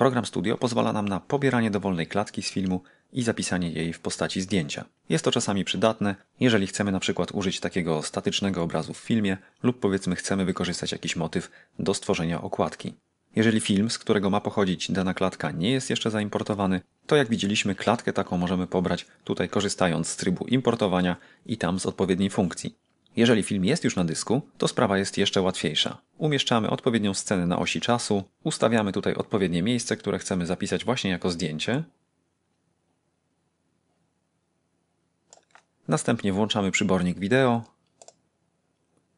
Program Studio pozwala nam na pobieranie dowolnej klatki z filmu i zapisanie jej w postaci zdjęcia. Jest to czasami przydatne, jeżeli chcemy na przykład użyć takiego statycznego obrazu w filmie lub powiedzmy chcemy wykorzystać jakiś motyw do stworzenia okładki. Jeżeli film, z którego ma pochodzić dana klatka nie jest jeszcze zaimportowany, to jak widzieliśmy klatkę taką możemy pobrać tutaj korzystając z trybu importowania i tam z odpowiedniej funkcji. Jeżeli film jest już na dysku, to sprawa jest jeszcze łatwiejsza. Umieszczamy odpowiednią scenę na osi czasu, ustawiamy tutaj odpowiednie miejsce, które chcemy zapisać właśnie jako zdjęcie. Następnie włączamy przybornik wideo.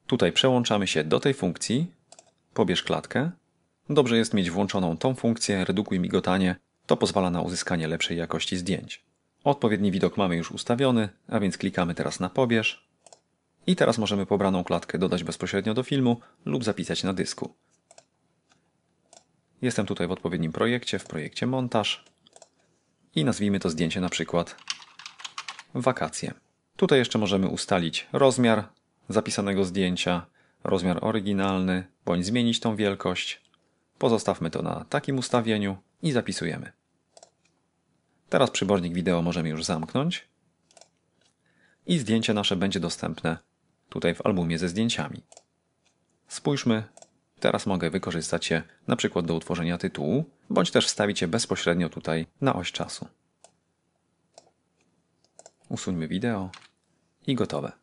Tutaj przełączamy się do tej funkcji. Pobierz klatkę. Dobrze jest mieć włączoną tą funkcję redukuj migotanie. To pozwala na uzyskanie lepszej jakości zdjęć. Odpowiedni widok mamy już ustawiony, a więc klikamy teraz na pobierz. I teraz możemy pobraną klatkę dodać bezpośrednio do filmu lub zapisać na dysku. Jestem tutaj w odpowiednim projekcie, w projekcie montaż i nazwijmy to zdjęcie na przykład wakacje. Tutaj jeszcze możemy ustalić rozmiar zapisanego zdjęcia, rozmiar oryginalny, bądź zmienić tą wielkość. Pozostawmy to na takim ustawieniu i zapisujemy. Teraz przybornik wideo możemy już zamknąć i zdjęcie nasze będzie dostępne tutaj w albumie ze zdjęciami. Spójrzmy, teraz mogę wykorzystać je na przykład do utworzenia tytułu, bądź też wstawić je bezpośrednio tutaj na oś czasu. Usuńmy wideo i gotowe.